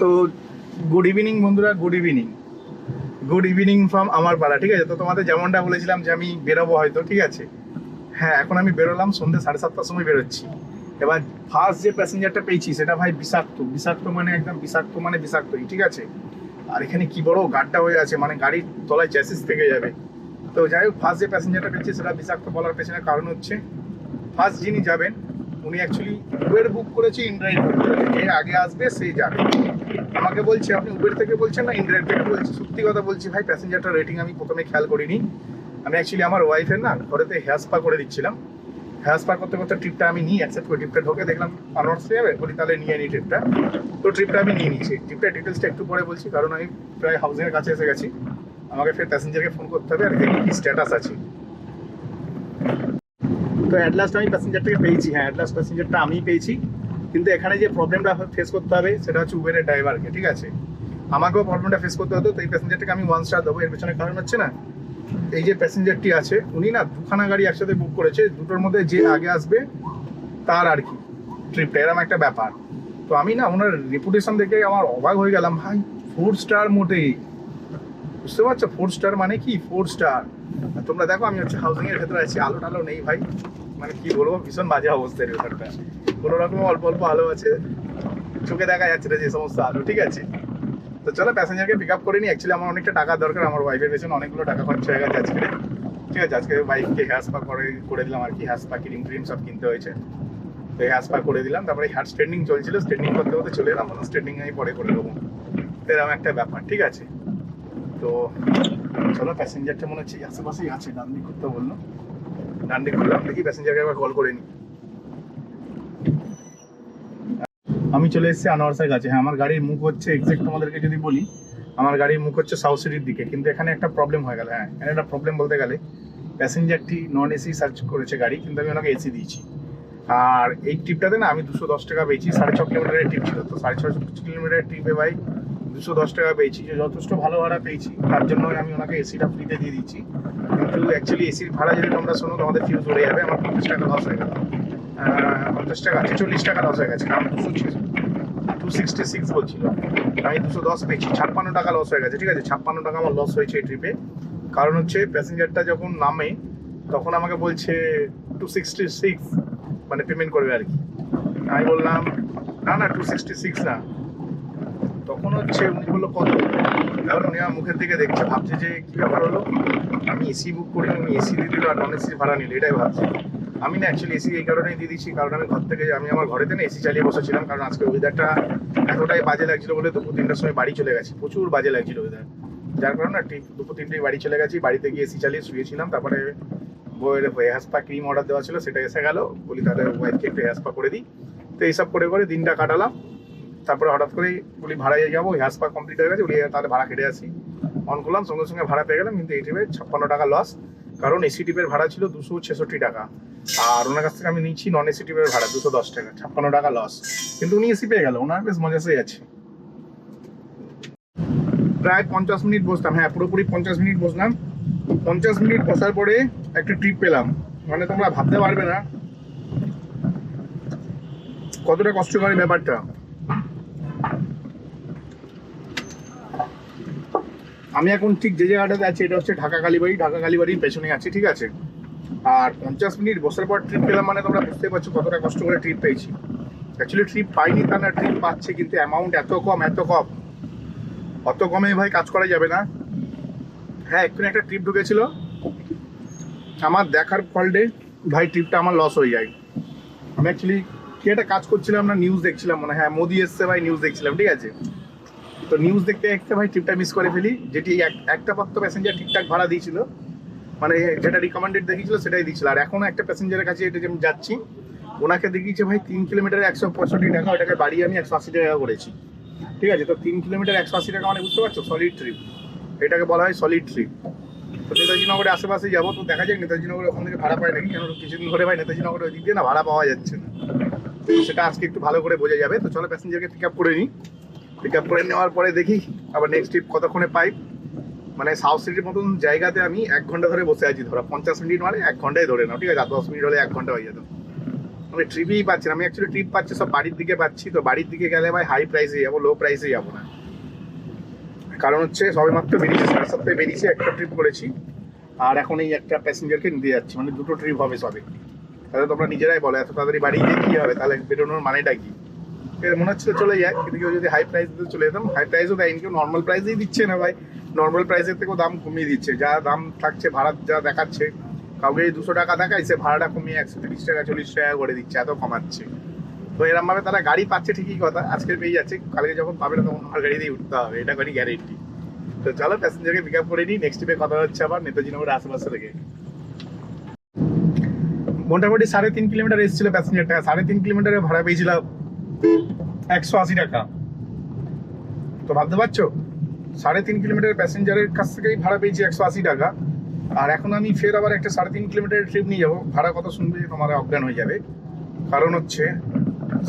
তো good evening বন্ধুরা good evening good evening from আমার পাড়া, ঠিক আছে? তো তোমাদের যেমনটা বলেছিলাম যে আমি বেরোবো হয়তো, ঠিক আছে? হ্যাঁ এখন আমি বেরোলাম সন্ধ্যে সাড়ে সাতটার সময় বেরোচ্ছি। এবার ফার্স্ট যে প্যাসেঞ্জারটা পেয়েছি, সেটা ভাই বিষাক্ত। বিষাক্ত মানে একদম বিষাক্ত মানে বিষাক্তই, ঠিক আছে? আর এখানে কি বড় গাড্ডা হয়ে আছে মানে গাড়ির তলায় চ্যাসিস থেকে যাবে। তো যাই হোক ফার্স্ট যে প্যাসেঞ্জারটা পেয়েছি, সেটা বিষাক্ত বলার পেছনে কারণ হচ্ছে ফার্স্ট যিনি যাবেন, উনি অ্যাকচুয়ালি উবের বুক করেছে ইনড্রাইভ যে আগে আসবে সেই যাবে। আমাকে বলছে, আপনি উবের থেকে বলছেন না ইনড্রাইভ থেকে বলছি। সত্যি কথা বলছি ভাই প্যাসেঞ্জারটা রেটিং আমি প্রথমে খেয়াল করিনি। আমি অ্যাকচুয়ালি আমার ওয়াইফের না, ঘরেতে হেয়ার স্পা করে দিচ্ছিলাম। হেয়ার স্পা করতে করতে ট্রিপটা আমি নিই অ্যাকসেপ্ট করে ট্রিপটা ঢোকে, দেখলাম আনোয়ার্স যাবে, বলি তাহলে নিয়ে নিই ট্রিপটা তো ট্রিপটা আমি নিয়ে নিচ্ছি। ট্রিপটা ডিটেলসটা একটু পরে বলছি, কারণ আমি প্রায় হাউসিংয়ের কাছে এসে গেছি। আমাকে ফের প্যাসেঞ্জারকে ফোন করতে হবে, আর দেখি কি স্ট্যাটাস আছে? তো অ্যাট লাস্ট আমি প্যাসেঞ্জারটাকে পেয়েছি। হ্যাঁ অ্যাট লাস্ট প্যাসেঞ্জারটা আমিই পেয়েছি। কিন্তু এখানে যে প্রবলেমটা ফেস করতে হবে সেটা হচ্ছে উবেরের ড্রাইভারকে ঠিক আছে? আমাকেও প্রবলেমটা ফেস করতে হতো তো এই প্যাসেঞ্জারটাকে আমি ওয়ান স্টার দেবো। এর পেছনে কারণ হচ্ছে না এই যে প্যাসেঞ্জারটি আছে উনি না দুখানা গাড়ি একসাথে বুক করেছে দুটোর মধ্যে যে আগে আসবে তার আর কি। ট্রিপটা এরকম একটা ব্যাপার। তো আমি না ওনার রেপুটেশন দেখে আমার অবাক হয়ে গেলাম ভাই ফোর স্টার মোটেই। বুঝতে পারছ? ফোর স্টার মানে কি? ফোর স্টার তোমরা দেখো আমি হচ্ছে হাউসিং এর ভেতরে আছি আলো টালো নেই ভাই। মানে কি বলব, ভীষণ বাজে অবস্থা ভেতরটা কোনো রকম অল্প অল্প আলো আছে, চোখে দেখা যাচ্ছে না যে সমস্ত আলো, ঠিক আছে? তো চলো প্যাসেঞ্জারকে পিক আপ করে নি অ্যাকচুয়ালি আমার অনেকটা টাকা দরকার, আমার ওয়াইফের পেছনে অনেকগুলো টাকা খরচা হয়ে গেছে আজকে। ঠিক আছে, আজকে ওয়াইফকে হেয়ার স্পা করে করে দিলাম আর কি। হেয়ার স্পা ক্রিম ট্রিম সব কিনতে হয়েছে। তো হেয়ার স্পা করে দিলাম, তারপরে হেয়ার স্ট্রেন্ডিং চলছিল স্ট্রেন্ডিং করতে করতে চলে এলাম স্ট্রেন্ডিং আমি পরে করে দেবো এরকম একটা ব্যাপার, ঠিক আছে? তো চলো প্যাসেঞ্জারটা মনে হচ্ছে আশেপাশেই আছে ডান দিক করতে বলল। ডান দিক করলাম দেখি প্যাসেঞ্জারকে একবার কল করে নি আমি চলে এসেছি আনোয়ারসার কাছে। হ্যাঁ আমার গাড়ির মুখ হচ্ছে এক্সাক্ট তোমাদেরকে যদি বলি, আমার গাড়ির মুখ হচ্ছে সাউথ সিটির দিকে, কিন্তু এখানে একটা প্রবলেম হয়ে গেল। হ্যাঁ এখানে একটা প্রবলেম বলতে গেলে প্যাসেঞ্জারটি নন এসি সার্চ করেছে গাড়ি, কিন্তু আমি ওনাকে এসি দিয়েছি। আর এই ট্রিপটাতে না আমি দুশো দশ টাকা পেয়েছি, সাড়ে ছ কিলোমিটারের ট্রিপ ছিল। তো সাড়ে ছশো কিলোমিটারের ট্রিপে ভাই দুশো দশ টাকা পেয়েছি, যে যথেষ্ট ভালো ভাড়া পেয়েছি, তার জন্য আমি ওনাকে এসিটা ফ্রিতে দিয়ে দিচ্ছি। কিন্তু অ্যাকচুয়ালি এসির ভাড়া যদি তোমরা শোনো, তোমাদের ফিউজ উড়ে যাবে, আমার পঞ্চাশ টাকা লস হয়ে গেল। পঞ্চাশ টাকা, ছেচল্লিশ টাকা লস হয়ে গেছে, কারণ দুশো টু সিক্সটি সিক্স বলছিল। আমি দুশো দশ পেয়েছি, ছাপ্পান্ন টাকা লস হয়ে গেছে, ঠিক আছে? ছাপ্পান্ন টাকা আমার লস হয়েছে এই ট্রিপে কারণ হচ্ছে প্যাসেঞ্জারটা যখন নামে, তখন আমাকে বলছে টু সিক্সটি সিক্স মানে পেমেন্ট করবে আর কি। আমি বললাম, না না টু সিক্সটি সিক্স না। হচ্ছে উনি বলল কত? কারণ উনি আমার মুখের দিকে দেখছে, ভাবছে যে কি ব্যাপার হলো? আমি এসি বুক করি উনি এসি দিয়ে দিল আর নন এসি ভাড়া নিল, এটাই ভাবছি। আমি না অ্যাকচুয়ালি এসি এই কারণেই দিয়ে দিচ্ছি, কারণ আমি ঘর থেকে, আমি আমার ঘরেতে না এসি চালিয়ে বসেছিলাম, কারণ আজকে ওয়েদারটা এতটাই বাজে লাগছিল বলে দুপুর তিনটার সময় বাড়ি চলে গেছি, প্রচুর বাজে লাগছিল ওয়েদার যার কারণে না ঠিক দুপুর তিনটেই বাড়ি চলে গেছি, বাড়িতে গিয়ে এসি চালিয়ে শুয়েছিলাম, তারপরে বইয়ের হেয়ার স্পা ক্রিম অর্ডার দেওয়া ছিল, সেটা এসে গেল, বলি তাহলে ওয়াইফকে একটু হেয়ার করে দিই। তো এইসব করে করে দিনটা কাটালাম। তারপরে হঠাৎ করেই বলি ভাড়ায় যাব হেয়ার স্পা কমপ্লিট হয়ে গেছে বলি তাহলে ভাড়া কেটে আসি। অন করলাম, সঙ্গে সঙ্গে ভাড়া পেয়ে গেলাম, কিন্তু এই ট্রিপে ছাপ্পান্ন টাকা লস কারণ এসি টিপের ভাড়া ছিল দুশো ছেষট্টি টাকা। আর ওনার কাছ থেকে আমি নিচ্ছি নন এসি টিপের ভাড়া, দুশো দশ টাকা, ছাপ্পান্ন টাকা লস কিন্তু উনি এসি পেয়ে গেল, ওনার বেশ মজাসেই আছে। প্রায় পঞ্চাশ মিনিট বসতাম হ্যাঁ পুরোপুরি পঞ্চাশ মিনিট বসলাম। পঞ্চাশ মিনিট বসার পরে একটা ট্রিপ পেলাম। মানে তোমরা ভাবতে পারবে না কতটা কষ্টকর ব্যাপারটা। আমি এখন ঠিক যে জায়গাটাতে আছি, এটা হচ্ছে ঢাকা কালীবাড়ি। ঢাকা কালীবাড়ির পেছনে আছি, ঠিক আছে? আর পঞ্চাশ মিনিট বসার পর ট্রিপ পেলাম মানে তোমরা বুঝতে পারছ কতটা কষ্ট করে ট্রিপ পেয়েছি। অ্যাকচুয়ালি ট্রিপ পাইনি তা না ট্রিপ পাচ্ছে, কিন্তু অ্যামাউন্ট এত কম এত কম। অত কমে ভাই কাজ করা যাবে না। হ্যাঁ এক্ষুনি একটা ট্রিপ ঢুকেছিল। আমার দেখার ফল্টে ভাই ট্রিপটা আমার লস হয়ে যায়। আমি অ্যাকচুয়ালি কি একটা কাজ করছিলাম না নিউজ দেখছিলাম মনে হয়। হ্যাঁ মোদি এসছে ভাই নিউজ দেখছিলাম, ঠিক আছে? তো নিউজ দেখতে দেখতে ভাই ট্রিপটা মিস করে ফেলি। যেটি এক- একটা মাত্র প্যাসেঞ্জার ঠিকঠাক ভাড়া দিয়েছিল। মানে যেটা রিকমেন্ডেড দেখিয়েছিল সেটাই দিয়েছিল। আর এখনও একটা প্যাসেঞ্জারের কাছে এটা যে আমি যাচ্ছি, ওনাকে দেখিয়েছে ভাই তিন কিলোমিটার একশো পঁয়ষট্টি টাকা ওটাকে বাড়িয়ে আমি একশো আশি টাকা করেছি। ঠিক আছে? তো তিন কিলোমিটার একশো আশি টাকা মানে বুঝতে পারছ? সলিড ট্রিপ এটাকে বলা হয় সলিড ট্রিপ তো নেতাজি নগরের আশেপাশে যাব, তো দেখা যাক নেতাজি নগরে ওখান থেকে ভাড়া পায় নাকি? কেন কিছুদিন ধরে ভাই নেতাজি নগরের ওই দিক দিয়ে না, ভাড়া পাওয়া যাচ্ছে না। সেটা আজকে একটু ভালো করে বোঝা যাবে। তো চলো প্যাসেঞ্জারকে পিক আপ করে নিই। পিক আপ করে নেওয়ার পরে দেখি, আবার নেক্সট ট্রিপ কতক্ষণে পাই। মানে সাউথ সিটির মতন জায়গাতে আমি এক ঘণ্টা ধরে বসে আছি, ধরো পঞ্চাশ মিনিট মানে এক ঘন্টায় ধরে নাও, ঠিক আছে? আর দশ মিনিট হলে এক ঘণ্টা হয়ে যেত। আমি ট্রিপই পাচ্ছি না, আমি অ্যাকচুয়ালি ট্রিপ পাচ্ছি, সব বাড়ির দিকে পাচ্ছি, তো বাড়ির দিকে গেলে ভাই হাই প্রাইসে যাব লো প্রাইসে যাব না। কারণ হচ্ছে সবে মাত্র বেরিয়েছে সাড়ে সপ্তাহে বেরিয়েছে, একটা ট্রিপ করেছি, আর এখন এই একটা প্যাসেঞ্জারকে নিতে যাচ্ছি মানে দুটো ট্রিপ হবে সবে। তাহলে তোমরা নিজেরাই বলো, এত তাড়াতাড়ি বাড়ি গিয়ে কী হবে? তাহলে বেরোনোর মানেটা কি? মনে হচ্ছিল চলে যায়, কিন্তু কেউ যদি হাই প্রাইস দিতে চলে যেতাম হাই প্রাইসও দেয়নি, কেউ নর্মাল প্রাইসেই দিচ্ছে না ভাই। নর্মাল প্রাইসের থেকেও দাম কমিয়ে দিচ্ছে। যা দাম থাকছে, ভাড়া যা দেখাচ্ছে, কাউকে দুশো টাকা দেখায়, সে ভাড়াটা কমিয়ে একশো তিরিশ টাকা, চল্লিশ টাকা করে দিচ্ছে, এত কমাচ্ছে। তো এরমভাবে তারা গাড়ি পাচ্ছে, ঠিকই কথা, আজকে পেয়ে যাচ্ছে, কালকে যখন পাবে না তখন আমার গাড়ি দিয়ে উঠতে হবে, এটা করি গ্যারেন্টি তো চলো প্যাসেঞ্জারকে পিক আপ করে নিই নেক্সট ট্রিপে কথা হচ্ছে আবার, নেতাজি নগরের আশেপাশে থেকে। মোটামুটি সাড়ে তিন কিলোমিটার এসেছিল প্যাসেঞ্জারটা সাড়ে তিন কিলোমিটারের ভাড়া পেয়েছিলাম। একশো আশি টাকা। তো ভাবতে পারছ? সাড়ে তিন কিলোমিটার প্যাসেঞ্জারের কাছ থেকেই ভাড়া পেয়েছি একশো আশি টাকা। আর এখন আমি ফের আবার একটা সাড়ে তিন কিলোমিটারের ট্রিপ নিয়ে যাব। ভাড়া কত শুনবে তোমার অজ্ঞান হয়ে যাবে। কারণ হচ্ছে,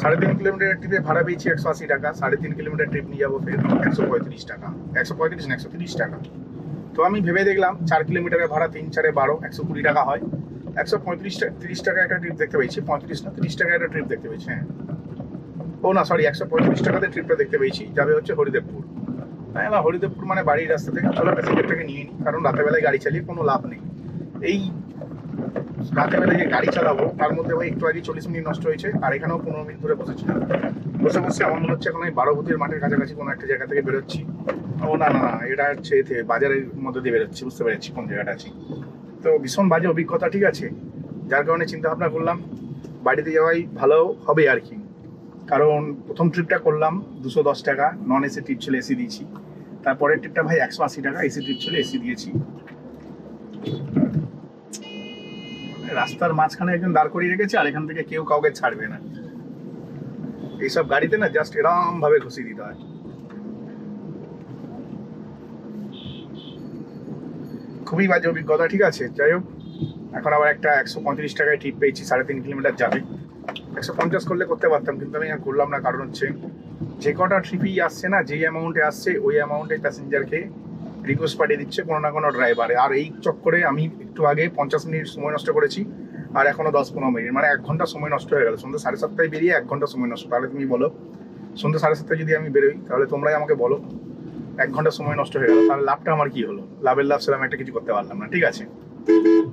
সাড়ে তিন কিলোমিটার ট্রিপে ভাড়া পেয়েছি একশো আশি টাকা। সাড়ে তিন কিলোমিটার ট্রিপ নিয়ে যাব ফের একশো পঁয়ত্রিশ টাকা। একশো পঁয়ত্রিশ না একশো তিরিশ টাকা। তো আমি ভেবে দেখলাম, চার কিলোমিটারের ভাড়া তিন চারে বারো, একশো কুড়ি টাকা হয়। একশো পঁয়ত্রিশ টাকা তিরিশ টাকা একটা ট্রিপ দেখতে পেয়েছি। পঁয়ত্রিশ না তিরিশ টাকা একটা ট্রিপ দেখতে পেয়েছি হ্যাঁ। ও না সরি একশো পঁয়ত্রিশ টাকাতে ট্রিপটা দেখতে পেয়েছি। যাবে হচ্ছে হরিদেবপুর। তাই না হরিদেবপুর মানে বাড়ির রাস্তা থেকে চলো প্যাসেঞ্জারটাকে নিয়ে নিই কারণ রাতের বেলায় গাড়ি চালিয়ে কোনো লাভ নেই। এই রাতের বেলায় যে গাড়ি চালাবো, তার মধ্যে ভাই একটু আগে চল্লিশ মিনিট নষ্ট হয়েছে, আর এখানেও পনেরো মিনিট ধরে বসেছিলাম বসে বসে আমার মনে হচ্ছে এখন আমি বারো ভূতের মাঠের কাছাকাছি কোনো একটা জায়গা থেকে বেরোচ্ছি। ও না না না, এটা হচ্ছে এতে বাজারের মধ্যে দিয়ে বেরোচ্ছি, বুঝতে পেরেছি কোন জায়গাটা আছি। তো ভীষণ বাজে অভিজ্ঞতা, ঠিক আছে? যার কারণে চিন্তা ভাবনা করলাম, বাড়িতে যাওয়াই ভালো হবে আর কি। কারণ প্রথম ট্রিপটা করলাম দুশো দশ টাকা নন এসি ট্রিপ ছিল এসি দিয়েছি। তারপরের ট্রিপটা ভাই একশো আশি টাকা এসি ট্রিপ ছিল এসি দিয়েছি। রাস্তার মাঝখানে একজন দাঁড় করিয়ে রেখেছে আর এখান থেকে কেউ কাউকে ছাড়বে না। এইসব গাড়িতে না জাস্ট এরম ভাবে ঘুষিয়ে দিতে হয়। খুবই বাজে অভিজ্ঞতা, ঠিক আছে? যাই হোক, এখন আবার একটা একশো পঁয়ত্রিশ টাকায় ট্রিপ পেয়েছি, সাড়ে তিন কিলোমিটার যাবে। একশো পঞ্চাশ করলে করতে পারতাম, কিন্তু আমি আর করলাম না। কারণ হচ্ছে, যে কটা ট্রিপই আসছে না, যেই অ্যামাউন্টে আসছে, ওই অ্যামাউন্টে প্যাসেঞ্জারকে রিকোয়েস্ট পাঠিয়ে দিচ্ছে কোনো না কোনো ড্রাইভারে আর এই চক্করে আমি একটু আগে পঞ্চাশ মিনিট সময় নষ্ট করেছি, আর এখনও দশ পনেরো মিনিট। মানে এক ঘণ্টা সময় নষ্ট হয়ে গেল। সন্ধ্যা সাড়ে সাতটায় বেরিয়ে এক ঘণ্টা সময় নষ্ট। তাহলে তুমি বলো, সন্ধ্যে সাড়ে সাতটায় যদি আমি বেরোই, তাহলে তোমরাই আমাকে বলো, এক ঘণ্টা সময় নষ্ট হয়ে গেল। তাহলে লাভটা আমার কি হলো? লাভের লাভ সেরকম একটা কিছু করতে পারলাম না। ঠিক আছে?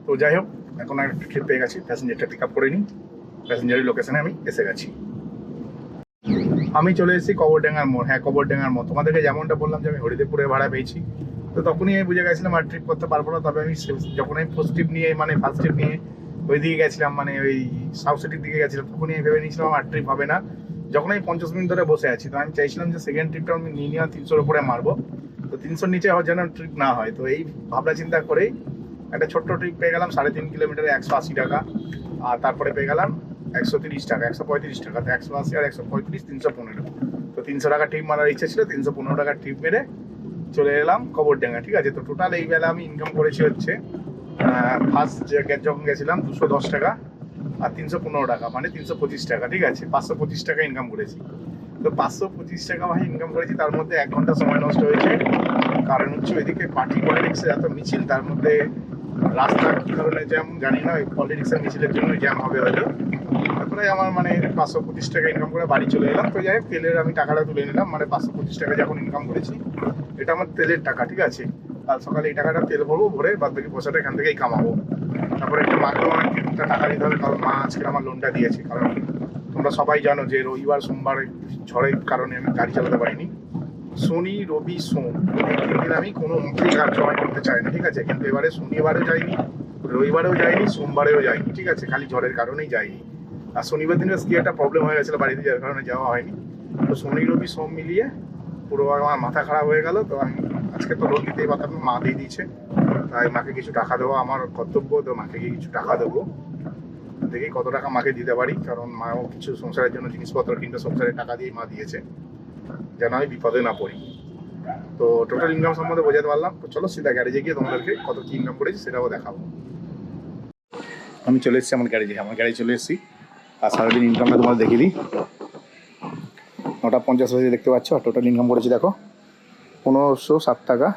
তো যাই হোক, এখন একটা ট্রিপ পেয়ে গেছি। প্যাসেঞ্জারটা পিক আপ করে নিই। প্যাসেঞ্জারের লোকেশনে আমি এসে গেছি। আমি চলে এসেছি কবরডাঙ্গার মোড়। হ্যাঁ কবরডাঙ্গার মোড়। তোমাদেরকে যেমনটা বললাম যে আমি হরিদেবপুরে ভাড়া পেয়েছি। তো তখনই আমি বুঝে গেছিলাম আর ট্রিপ করতে পারব না। তবে আমি যখন আমি ফার্স্ট ট্রিপ নিয়ে মানে ফার্স্ট ট্রিপ নিয়ে ওই দিকে গেছিলাম মানে ওই সাউথ সিটির দিকে গেছিলাম, তখনই আমি ভেবে নিয়েছিলাম আর ট্রিপ হবে না। যখন আমি পঞ্চাশ মিনিট ধরে বসে আছি, তো আমি চাইছিলাম যে সেকেন্ড ট্রিপটা আমি নিয়ে নিয়ে তিনশোর উপরে মারবো। তো তিনশোর নিচে যেন ট্রিপ না হয়। তো এই ভাবনা চিন্তা করেই একটা ছোট্ট ট্রিপ পেয়ে গেলাম, সাড়ে তিন কিলোমিটারে একশো আশি টাকা। আর তারপরে পেয়ে গেলাম একশো তিরিশ টাকা, একশো পঁয়ত্রিশ টাকা, তো একশো আশি আর একশো পঁয়ত্রিশ, তিনশো পনেরো। তো তিনশো টাকা ট্রিপ মারার ইচ্ছে ছিল, তিনশো পনেরো টাকা ট্রিপ মেরে চলে এলাম কবরডাঙ্গা, ঠিক আছে? তো টোটাল এই বেলা আমি ইনকাম করেছি হচ্ছে ফার্স্ট যখন গেছিলাম, দুশো দশ টাকা আর তিনশো পনেরো টাকা মানে তিনশো পঁচিশ টাকা, ঠিক আছে? পাঁচশো পঁচিশ টাকা ইনকাম করেছি। তো পাঁচশো পঁচিশ টাকা ভাই ইনকাম করেছি, তার মধ্যে এক ঘণ্টা সময় নষ্ট হয়েছে। কারণ হচ্ছে ওইদিকে পার্টি পলিটিক্সের এত মিছিল, তার মধ্যে রাস্তা, কি ধরনের জ্যাম জানি না, ওই পলিটিক্সের মিছিলের জন্য জ্যাম হবে হয়তো। তারপরে আমার মানে পাঁচশো পঁচিশ টাকা ইনকাম করে বাড়ি চলে এলাম। তো যাই তেলের আমি টাকাটা তুলে নিলাম। মানে পাঁচশো পঁচিশ টাকা যখন ইনকাম করেছি, এটা আমার তেলের টাকা, ঠিক আছে? কাল সকালে এই টাকাটা তেল ভরবো, ভরে বাদ বাকি পয়সাটা এখান থেকেই কামাবো। তারপরে একটু মাকেও অনেক কিছুটা টাকা দিতে হবে, কারণ মা আজকে আমার লোনটা দিয়েছে। কারণ তোমরা সবাই জানো যে রবিবার, সোমবার ঝড়ের কারণে আমি গাড়ি চালাতে পারিনি। শনি, রবি, সোম তিন আমি কোনো মতেই কাজ জমা করতে চাই না ঠিক আছে? কিন্তু এবারে শনিবারেও যাইনি, রবিবারেও যাইনি, সোমবারেও যাইনি, ঠিক আছে? খালি ঝড়ের কারণেই যাইনি। আর শনিবার দিনে কি একটা প্রবলেম হয়ে গেছিল বাড়িতে যার কারণে যাওয়া হয়নি। তো শনি, রবি সোম মিলিয়ে পুরো আমার মাথা খারাপ হয়ে গেল, তো আমি আজকে তো লোন দিতেই পারতাম, মা দিয়ে দিয়েছে। তাই মাকে কিছু টাকা দেবো, আমার কর্তব্য, তো মাকে গিয়ে কিছু টাকা দেবো। দেখি কত টাকা মাকে দিতে পারি, কারণ মাও কিছু সংসারের জন্য জিনিসপত্র কিনতে সংসারের টাকা দিয়ে মা দিয়েছে, যেন আমি বিপদে না পড়ি। তো টোটাল ইনকাম সম্বন্ধে বোঝাতে পারলাম, তো চলো সিধা গ্যারেজে গিয়ে তোমাদেরকে কত কি ইনকাম করেছি সেটাও দেখাবো। আমি চলে এসেছি আমার গ্যারেজে আমার গ্যারেজে চলে এসেছি। আর সারাদিন ইনকামটা তোমাদের দেখিয়ে দিই। নটা পঞ্চাশ বাজে দেখতে পাচ্ছ টোটাল ইনকাম করেছি দেখো, পনেরোশো সাত টাকা।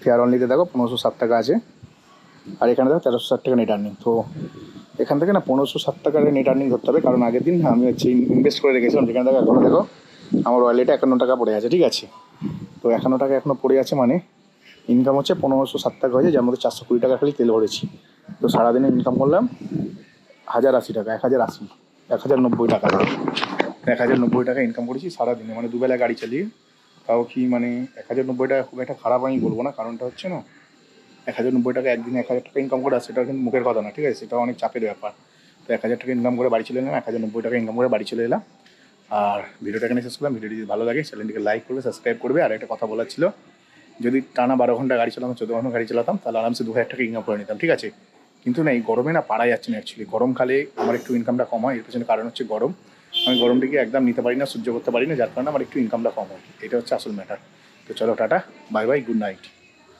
ফেয়ার অনলিতে দেখো, পনেরোশো সাত টাকা আছে। আর এখানে দেখো তেরোশো ষাট টাকা নেট আর্নিং তো এখান থেকে না পনেরোশো ষাট টাকার নেট আর্নিং ধরতে হবে, কারণ আগের দিন আমি হচ্ছে ইনভেস্ট করে রেখেছিলাম যেখানে দেখো এখনও দেখো আমার ওয়ালেটে একান্ন টাকা পড়ে আছে, ঠিক আছে? তো একান্ন টাকা এখনও পড়ে আছে মানে ইনকাম হচ্ছে পনেরোশো ষাট টাকা হয়েছে, যার মধ্যে চারশো কুড়ি টাকা খালি তেল ভরেছি। তো সারাদিনে ইনকাম করলাম হাজার আশি টাকা, এক হাজার আশি, এক হাজার নব্বই টাকা। এক হাজার নব্বই টাকা ইনকাম করেছি সারাদিনে মানে দুবেলা গাড়ি চালিয়ে। তাও কি মানে এক হাজার নব্বই টাকা খুব একটা খারাপ আমি বলব না, কারণটা হচ্ছে না, এক হাজার নব্বই টাকা একদিনে এক হাজার টাকা ইনকাম করে সেটা কিন্তু মুখের কথা না, ঠিক আছে? সেটা অনেক চাপের ব্যাপার। তো এক হাজার টাকা ইনকাম করে বাড়ি চলে এলাম, এক হাজার নব্বই টাকা ইনকাম করে বাড়ি চলে এলাম। আর ভিডিওটা এখানে শেষ করলাম, ভিডিওটি যদি ভালো লাগে, চ্যানেলটিকে লাইক করবে সাবস্ক্রাইব করবে, আর একটা কথা বলার ছিল, যদি টানা বারো ঘণ্টা গাড়ি চালাতাম, চোদ্দ ঘণ্টা গাড়ি চালাতাম, তাহলে আরামসে দু হাজার টাকা ইনকাম করে নিতাম, ঠিক আছে? কিন্তু না, এই গরমে না পারা যাচ্ছে না অ্যাকচুয়ালি গরমকালে আমার একটু ইনকামটা কম হয়, এর পেছনে কারণ হচ্ছে গরম। আমি গরমটাকে একদম নিতে পারি না, সহ্য করতে পারি না, যার কারণে আমার একটু ইনকামটা কম হয়। এটা হচ্ছে আসল ম্যাটার তো চলো, tata bye bye good night